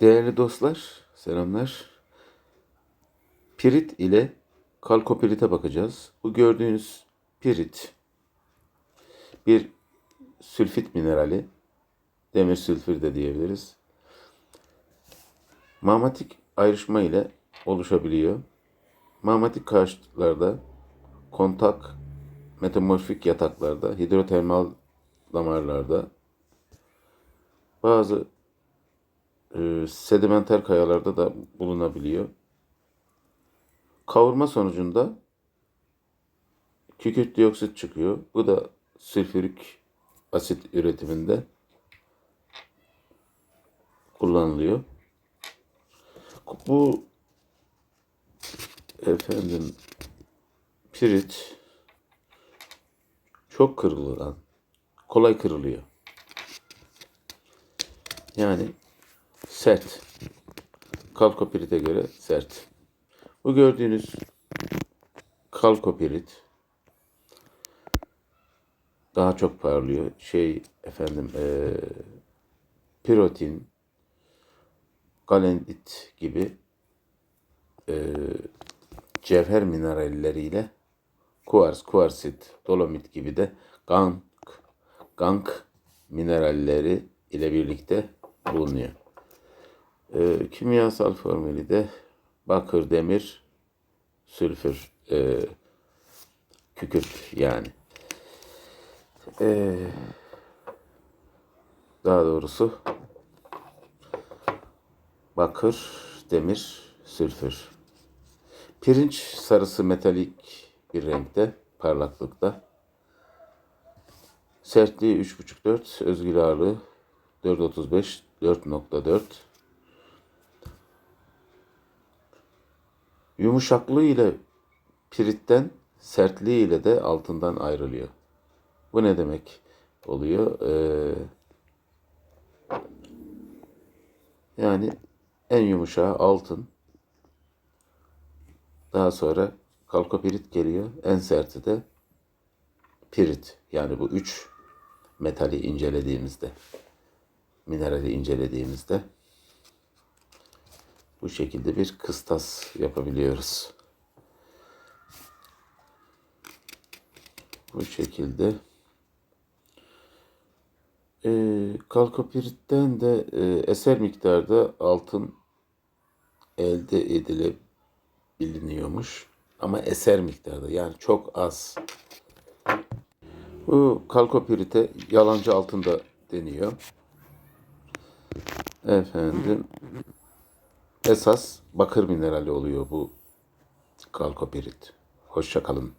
Değerli dostlar, selamlar. Pirit ile kalkopirite bakacağız. Bu gördüğünüz pirit bir sülfit minerali. Demir sülfür de diyebiliriz. Mamatik ayrışma ile oluşabiliyor. Mamatik karşıtlarda kontak metamorfik yataklarda, hidrotermal damarlarda, bazı e, sedimenter kayalarda da bulunabiliyor. Kavurma sonucunda kükürt dioksit çıkıyor. Bu da sülfürik asit üretiminde kullanılıyor. Bu efendim pirit çok kırılan, kolay kırılıyor. Yani sert. Kalkopirite göre sert. Bu gördüğünüz kalkopirit daha çok parlıyor. Şey efendim eee pirotin, galendit gibi eee, cevher mineralleriyle kuvars, kuarsit, dolomit gibi de gank, gank mineralleri ile birlikte bulunuyor. Ee, kimyasal formülü de bakır, demir, sülfür, e, kükürt yani. Ee, daha doğrusu bakır, demir, sülfür. Pirinç sarısı metalik bir renkte, parlaklıkta. Sertliği 3,5-4, özgül ağırlığı 4.35, 4.4. Yumuşaklığı ile piritten, sertliği ile de altından ayrılıyor. Bu ne demek oluyor? Ee, yani en yumuşağı altın. Daha sonra kalkopirit geliyor. En serti de pirit. Yani bu üç metali incelediğimizde, minerali incelediğimizde bu şekilde bir kıstas yapabiliyoruz. Bu şekilde e, kalkopiritten de e, eser miktarda altın elde edilebiliyormuş. Ama eser miktarda yani çok az. Bu kalkopirite yalancı altın da deniyor. Efendim esas bakır minerali oluyor bu kalkopirit. Hoşça kalın.